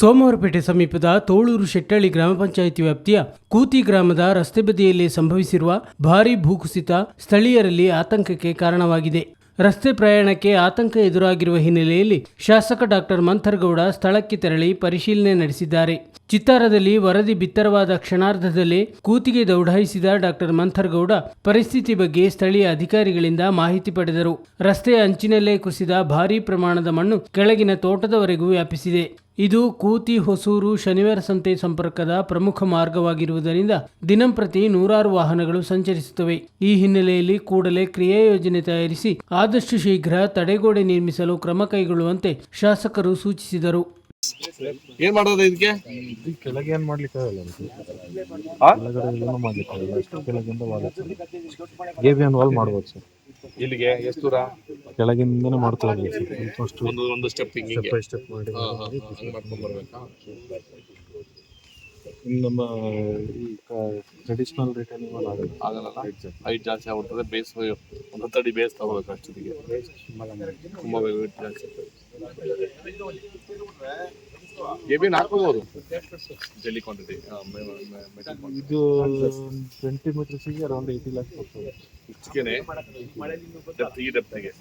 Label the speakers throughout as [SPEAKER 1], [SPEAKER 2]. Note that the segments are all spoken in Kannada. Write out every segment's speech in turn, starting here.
[SPEAKER 1] ಸೋಮವಾರಪೇಟೆ ಸಮೀಪದ ತೋಳೂರು ಶೆಟ್ಟಳ್ಳಿ ಗ್ರಾಮ ಪಂಚಾಯಿತಿ ವ್ಯಾಪ್ತಿಯ ಕೂತಿ ಗ್ರಾಮದ ರಸ್ತೆ ಬದಿಯಲ್ಲಿ ಸಂಭವಿಸಿರುವ ಭಾರೀ ಭೂಕುಸಿತ ಸ್ಥಳೀಯರಲ್ಲಿ ಆತಂಕಕ್ಕೆ ಕಾರಣವಾಗಿದೆ. ರಸ್ತೆ ಪ್ರಯಾಣಕ್ಕೆ ಆತಂಕ ಎದುರಾಗಿರುವ ಹಿನ್ನೆಲೆಯಲ್ಲಿ ಶಾಸಕ ಡಾಕ್ಟರ್ ಮಂಥರ್ಗೌಡ ಸ್ಥಳಕ್ಕೆ ತೆರಳಿ ಪರಿಶೀಲನೆ ನಡೆಸಿದ್ದಾರೆ. ಚಿತ್ತಾರದಲ್ಲಿ ವರದಿ ಬಿತ್ತರವಾದ ಕ್ಷಣಾರ್ಧದಲ್ಲೇ ಕೂತಿಗೆ ದೌಡಾಯಿಸಿದ ಡಾಕ್ಟರ್ ಮಂಥರ್ಗೌಡ ಪರಿಸ್ಥಿತಿ ಬಗ್ಗೆ ಸ್ಥಳೀಯ ಅಧಿಕಾರಿಗಳಿಂದ ಮಾಹಿತಿ ಪಡೆದರು. ರಸ್ತೆಯ ಅಂಚಿನಲ್ಲೇ ಕುಸಿದ ಭಾರೀ ಪ್ರಮಾಣದ ಮಣ್ಣು ಕೆಳಗಿನ ತೋಟದವರೆಗೂ ವ್ಯಾಪಿಸಿದೆ. ಇದು ಕೂತಿ ಹೊಸೂರು ಶನಿವಾರ ಸಂತೆ ಸಂಪರ್ಕದ ಪ್ರಮುಖ ಮಾರ್ಗವಾಗಿರುವುದರಿಂದ ದಿನಂಪ್ರತಿ ನೂರಾರು ವಾಹನಗಳು ಸಂಚರಿಸುತ್ತವೆ. ಈ ಹಿನ್ನೆಲೆಯಲ್ಲಿ ಕೂಡಲೇ ಕ್ರಿಯಾ ಯೋಜನೆ ತಯಾರಿಸಿ ಆದಷ್ಟು ಶೀಘ್ರ ತಡೆಗೋಡೆ ನಿರ್ಮಿಸಲು ಕ್ರಮ ಕೈಗೊಳ್ಳುವಂತೆ ಶಾಸಕರು ಸೂಚಿಸಿದರು.
[SPEAKER 2] ಏನ್ ಮಾಡೋದು ಇದಕ್ಕೆ?
[SPEAKER 3] ಇದು ಕೆಳಗೆ ಏನ್ ಮಾಡ್ಲಿಕ್ಕೆ ಆಗಲ್ಲ ಅದಕ್ಕೆ. ಕೆಳಗಡೆ ಏನು ಅಷ್ಟು ಕೆಳಗಿಂದ ವಾಲ್ ಮಾಡ್ಬೋದು ಸರ್.
[SPEAKER 2] ಇಲ್ಲಿಗೆ ಎಷ್ಟು ದೂರ?
[SPEAKER 3] ಕೆಳಗಿಂದನೇ ಮಾಡ್ತಾ ಇದ್ದೀವಿ ಸರ್. ಫಸ್ಟ್
[SPEAKER 2] ಒಂದು ಒಂದು ಸ್ಟೆಪ್ ಹಿಂಗೆ.
[SPEAKER 3] ಸ್ಟೆಪ್ ಬೈ ಸ್ಟೆಪ್ ಮಾಡಿ.
[SPEAKER 2] ಬರ್ಬೇಕಾ?
[SPEAKER 3] ನಮ್ಮ ಈ ಟ್ರೆಡಿಷನಲ್ ರಿಟರ್ನಿಂಗ್ ವಾಲ್ ಆಗಲ್ಲ.
[SPEAKER 2] ಆಗಲ್ಲ. ಹೈಟ್ ಜಾಸ್ತಿ ಆಗ್ಬಿಡ್ತದೆ. ಬೇಸ್ ಒಂದು ಹತ್ತಡಿ ಬೇಸ್ ತಗೋಬೇಕು ಅಷ್ಟೊತ್ತಿಗೆ. ತುಂಬಾ ಜಾಸ್ತಿ ಏಬಿನ್ ಹಾಕೋಬಹುದು ಜಲ್ಲಿ ಕ್ವಾಂಟಿಟಿ
[SPEAKER 3] ಇದು ಟ್ವೆಂಟಿ ಮೀಟರ್ಸಿಗೆ ಅರೌಂಡ್ ಏಯ್ಟಿ ಲ್ಯಾಕ್ಸ್ ಬರ್ತದೆ
[SPEAKER 2] ಚಿಕನೆ ಡೆಪ್ತ್ ಈ ಡೆಪ್ತ್ಗೆ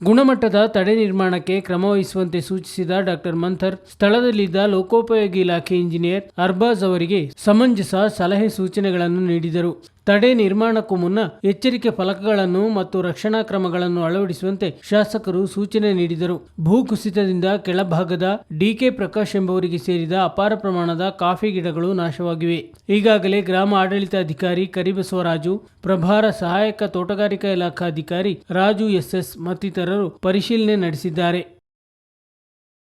[SPEAKER 1] ಗುಣಮಟ್ಟದ ತಡೆ ನಿರ್ಮಾಣಕ್ಕೆ ಕ್ರಮ ವಹಿಸುವಂತೆ ಸೂಚಿಸಿದ ಡಾಕ್ಟರ್ ಮಂಥರ್ ಸ್ಥಳದಲ್ಲಿದ್ದ ಲೋಕೋಪಯೋಗಿ ಇಲಾಖೆ ಇಂಜಿನಿಯರ್ ಅರ್ಬಾಜ್ ಅವರಿಗೆ ಸಮಂಜಸ ಸಲಹೆ ಸೂಚನೆಗಳನ್ನು ನೀಡಿದರು. ತಡೆ ನಿರ್ಮಾಣಕ್ಕೂ ಮುನ್ನ ಎಚ್ಚರಿಕೆ ಫಲಕಗಳನ್ನು ಮತ್ತು ರಕ್ಷಣಾ ಕ್ರಮಗಳನ್ನು ಅಳವಡಿಸುವಂತೆ ಶಾಸಕರು ಸೂಚನೆ ನೀಡಿದರು. ಭೂಕುಸಿತದಿಂದ ಕೆಳಭಾಗದ ಡಿಕೆ ಪ್ರಕಾಶ್ ಎಂಬುವರಿಗೆ ಸೇರಿದ ಅಪಾರ ಪ್ರಮಾಣದ ಕಾಫಿ ಗಿಡಗಳು ನಾಶವಾಗಿವೆ. ಈಗಾಗಲೇ ಗ್ರಾಮ ಆಡಳಿತಾಧಿಕಾರಿ ಕರಿಬಸವರಾಜು ಪ್ರಭಾರ ಸಹಾಯಕ ತೋಟಗಾರಿಕಾ ಇಲಾಖಾಧಿಕಾರಿ ರಾಜು ಎಸ್ಎಸ್ ಮತ್ತಿತರರು ಪರಿಶೀಲನೆ ನಡೆಸಿದ್ದಾರೆ.